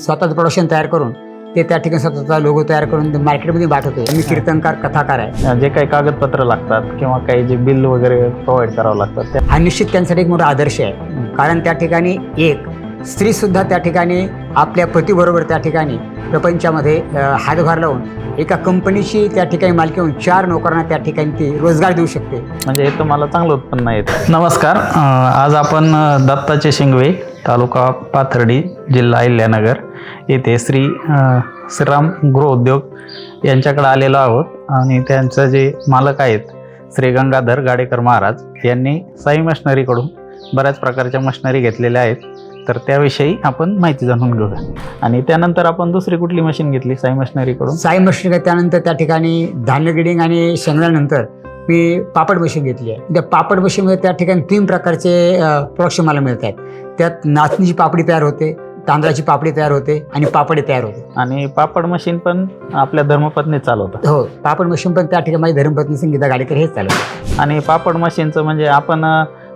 स्वतःचं प्रोडक्शन तयार करून ते त्या ठिकाणी स्वतःचा लोगो तयार करून ते मार्केटमध्ये पाठवतो मी कीर्तनकार कथाकार आहे. जे काही कागदपत्र लागतात किंवा काही जे बिल वगैरे प्रोव्हाइड करावं लागतात हा निश्चित त्यांच्यासाठी एक मोठा आदर्श आहे. कारण त्या ठिकाणी एक स्त्री सुद्धा त्या ठिकाणी आपल्या पतीबरोबर त्या ठिकाणी प्रपंचामध्ये हातभार लावून एका कंपनीची त्या ठिकाणी मालकी होऊन चार नोकरांना त्या ठिकाणी ती रोजगार देऊ शकते. म्हणजे हे तुम्हाला चांगलं उत्पन्न येतं नमस्कार आज आपण दत्ताचे शिंगवे तालुका पाथर्डी जिल्हा अहिल्यानगर येथे श्री श्रीराम गृहउद्योग यांच्याकडे आलेलो आहोत. आणि त्यांचं जे मालक आहेत श्री गंगाधर गाडेकर महाराज यांनी साई मशनरीकडून बऱ्याच प्रकारच्या मशनरी घेतलेल्या आहेत. तर त्याविषयी आपण माहिती जाणून घेऊया. आणि त्यानंतर आपण दुसरी कुठली मशीन घेतली साई मशनरीकडून? साई मशनरी त्यानंतर त्या ठिकाणी धान्य गिडिंग आणि शेंगल्यानंतर मी पापड मशीन घेतली आहे. त्या पापड मशीनमध्ये त्या ठिकाणी तीन प्रकारचे प्रोडक्शन मला मिळत आहेत. त्यात नाचणीची पापडी तयार होते तांदळाची पापडी तयार होते आणि पापडी तयार होते. आणि पापड मशीन पण आपल्या धर्मपत्नी चालवतात. हो पापड मशीन पण त्या ठिकाणी माझी धर्मपत्नी संगीता गाडेकर हेच चालवते आणि पापड मशीनचं म्हणजे आपण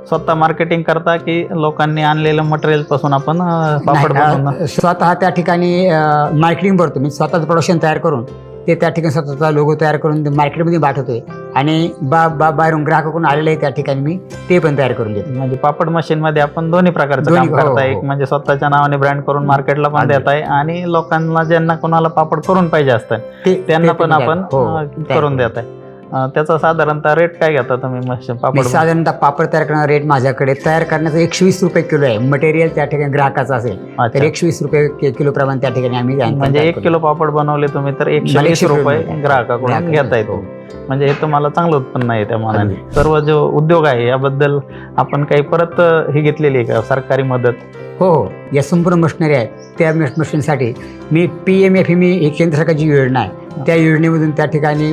स्वतः मार्केटिंग करता की लोकांनी आणलेलं मटेरियलपासून आपण पापड स्वतः त्या ठिकाणी मार्केटिंग करतो मी स्वतःचं प्रोडक्शन तयार करून ते त्या ठिकाणी स्वतःचा लोगो तयार करून मार्केटमध्ये पाठवतोय. आणि बा बा बाहेरून ग्राहकाकडून आलेले आहे त्या ठिकाणी मी ते पण तयार करून देतो. म्हणजे पापड मशीन मध्ये आपण दोन्ही प्रकारचं दोन्ही, काम हो, करताय. हो. एक म्हणजे स्वतःच्या नावाने ब्रँड करून मार्केटला पण. देत आहे आणि लोकांना ज्यांना कोणाला पापड करून पाहिजे असतात ते त्यांना पण आपण हो, अ, करून देत आहे त्याचा साधारणतः रेट काय घेता तुम्ही मी पापड साधारणतः पापड तयार करणारा रेट माझ्याकडे तयार करण्याचा एकशे वीस रुपये किलो आहे. मटेरियल त्या ठिकाणी ग्राहकाचं असेल तर. एकशे वीस रुपये किलो प्रमाणे त्या ठिकाणी आम्ही म्हणजे एक. किलो पापड बनवले तुम्ही तर एकशे मला वीस 120 रुपये ग्राहकाकडून घेता येतो. हो. म्हणजे हे तुम्हाला चांगलं उत्पन्न आहे त्या मानाने. सर्व जो उद्योग आहे याबद्दल आपण काही परत ही घेतलेली आहे का? सरकारी मदत? हो हो. या संपूर्ण मशिनरी आहेत. त्या मश- मशीनसाठी मी पी एम एफ एम ही एक केंद्र सरकारची योजना आहे. त्या योजनेमधून त्या ठिकाणी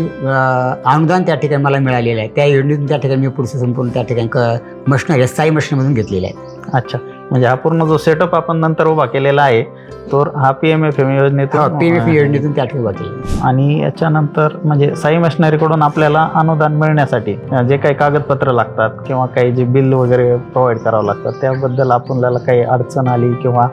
अनुदान त्या ठिकाणी मला मिळालेलं आहे. त्या योजनेतून त्या ठिकाणी मी पुढचं संपूर्ण त्या ठिकाणी क मशिनरी स्थायी मशीनमधून घेतलेलं आहे. अच्छा. म्हणजे हा पूर्ण जो सेटअप आपण नंतर उभा केलेला आहे तो हा पी एम एफ एम योजनेतून पी एम एफ योजनेतून त्या ठिकाणी उभा केली आणि याच्यानंतर म्हणजे साई मशिनरीकडून आपल्याला अनुदान मिळण्यासाठी जे काही कागदपत्र लागतात किंवा काही जे बिल वगैरे प्रोव्हाइड करावं लागतात त्याबद्दल आपल्याला काही अडचण आली किंवा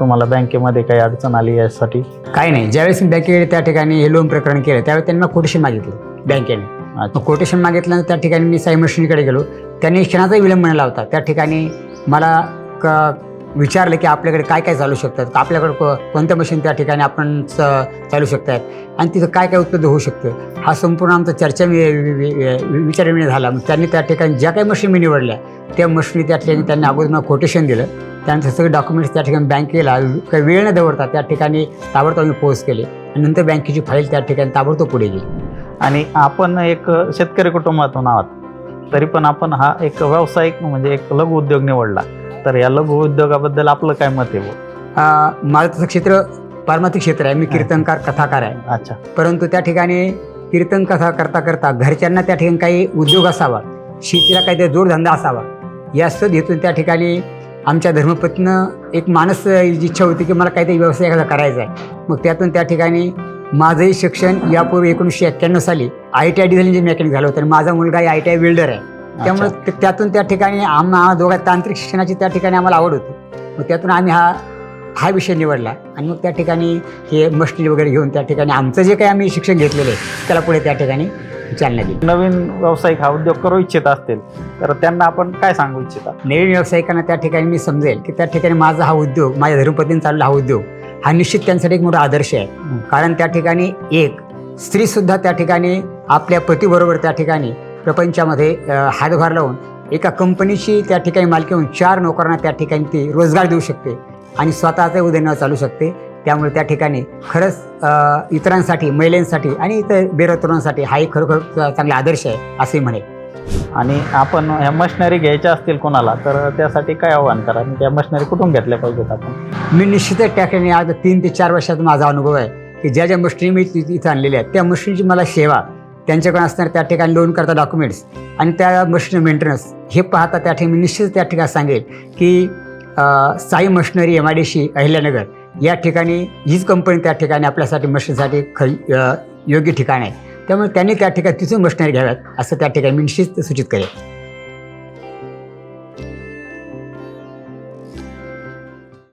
तुम्हाला बँकेमध्ये काही अडचण आली यासाठी? काही नाही. ज्यावेळेस मी बँकेकडे त्या ठिकाणी हे लोन प्रकरण केलं त्यावेळेस त्यांनी मला कोटेशन मागितलं बँकेने. मग कोटेशन मागितल्यानंतर त्या ठिकाणी मी साई मशिनरीकडे गेलो. त्यांनी क्षणाचा विलंब म्हणला होता त्या ठिकाणी मला क विचारलं की आपल्याकडे काय काय चालू शकतात? आपल्याकडे को कोणत्या मशीन त्या ठिकाणी आपण च चालू शकतात? आणि तिथं काय काय उत्पन्न होऊ शकतं? हा संपूर्ण आमचा चर्चा विचारविनिमय झाला. मग त्यांनी त्या ठिकाणी ज्या काही मशीन मी निवडल्या त्या मशीनी त्या ठिकाणी त्यांनी अगोदर मला कोटेशन दिलं. त्यानंतर सगळे डॉक्युमेंट्स त्या ठिकाणी बँकेला काही वेळ न दवडता त्या ठिकाणी ताबडतोब मी पोस्ट केले. आणि नंतर बँकेची फाईल त्या ठिकाणी ताबडतोब पुढे गेली. आणि आपण एक शेतकरी कुटुंबातून आहात. तरी पण आपण हा एक व्यावसायिक म्हणजे एक लघु उद्योग निवडला. तर या लघु उद्योगाबद्दल आपलं काय मत आहे? माझं तसं क्षेत्र पारमार्थिक क्षेत्र आहे. मी कीर्तनकार कथाकार आहे. अच्छा. परंतु त्या ठिकाणी कीर्तन कथा करता करता घरच्यांना त्या ठिकाणी काही उद्योग असावा शेतीला काहीतरी जोडधंदा असावा या सद हेतून त्या ठिकाणी आमच्या धर्मपत्नीनं एक मानस इच्छा होती की मला काहीतरी व्यवसाय एखादा करायचा आहे. मग त्यातून त्या ठिकाणी माझंही शिक्षण यापूर्वी एकोणीसशे एक्क्याण्णव साली I T I diesel engine mechanic झालं होतं आणि माझा मुलगा आय टी आय बिल्डर आहे. त्यामुळे त्यातून त्या ठिकाणी आम्हा दोघा तांत्रिक शिक्षणाची त्या ठिकाणी आम्हाला आवड होती. मग त्यातून आम्ही हा हा विषय निवडला आणि मग त्या ठिकाणी हे मशिनरी वगैरे घेऊन त्या ठिकाणी आमचं जे काही आम्ही शिक्षण घेतलेलं आहे त्याला पुढे त्या ठिकाणी चालना दिली नवीन व्यावसायिक हा उद्योग करू इच्छित असतील तर त्यांना आपण काय सांगू इच्छिता नवीन व्यावसायिकांना त्या ठिकाणी मी समजेल की त्या ठिकाणी माझा हा उद्योग माझ्या धर्मपत्नीने चाललेला हा उद्योग हा निश्चित त्यांच्यासाठी एक मोठा आदर्श आहे कारण त्या ठिकाणी एक स्त्रीसुद्धा त्या ठिकाणी आपल्या पतीबरोबर त्या ठिकाणी प्रपंचामध्ये हातभार लावून एका कंपनीची त्या ठिकाणी मालकी होऊन चार नोकरांना त्या ठिकाणी ती रोजगार देऊ शकते आणि स्वतःचा उदयनावर चालू शकते. त्यामुळे त्या ठिकाणी खरंच इतरांसाठी महिलांसाठी आणि इतर बेरोजगारांसाठी हा एक खरोखर चांगला आदर्श आहे असे म्हणेल. आणि आपण ह्या मशिनरी घ्यायच्या असतील कोणाला तर त्यासाठी काय आव्हान करा? आणि त्या मशिनरी कुठून घेतल्या पाहिजेत आपण? मी निश्चितच त्या ठिकाणी आज तीन ते चार वर्षाचा माझा अनुभव आहे की ज्या ज्या मशिनरी मी इथं आणलेल्या आहेत त्या मशिनरीची मला सेवा त्यांच्याकडे असणार त्या ठिकाणी लोन करता डॉक्युमेंट्स आणि त्या मशीन मेंटेनन्स हे पाहता त्या ठिकाणी मी निश्चित त्या ठिकाणी सांगेल की Sai machinery M I D C Ahilyanagar. या ठिकाणी हीच कंपनी त्या ठिकाणी आपल्यासाठी मशीनसाठी खरी योग्य ठिकाण आहे. त्यामुळे त्यांनी त्या ठिकाणी तिथून मशिनरी घ्याव्यात असं त्या ठिकाणी मी निश्चित सूचित करेल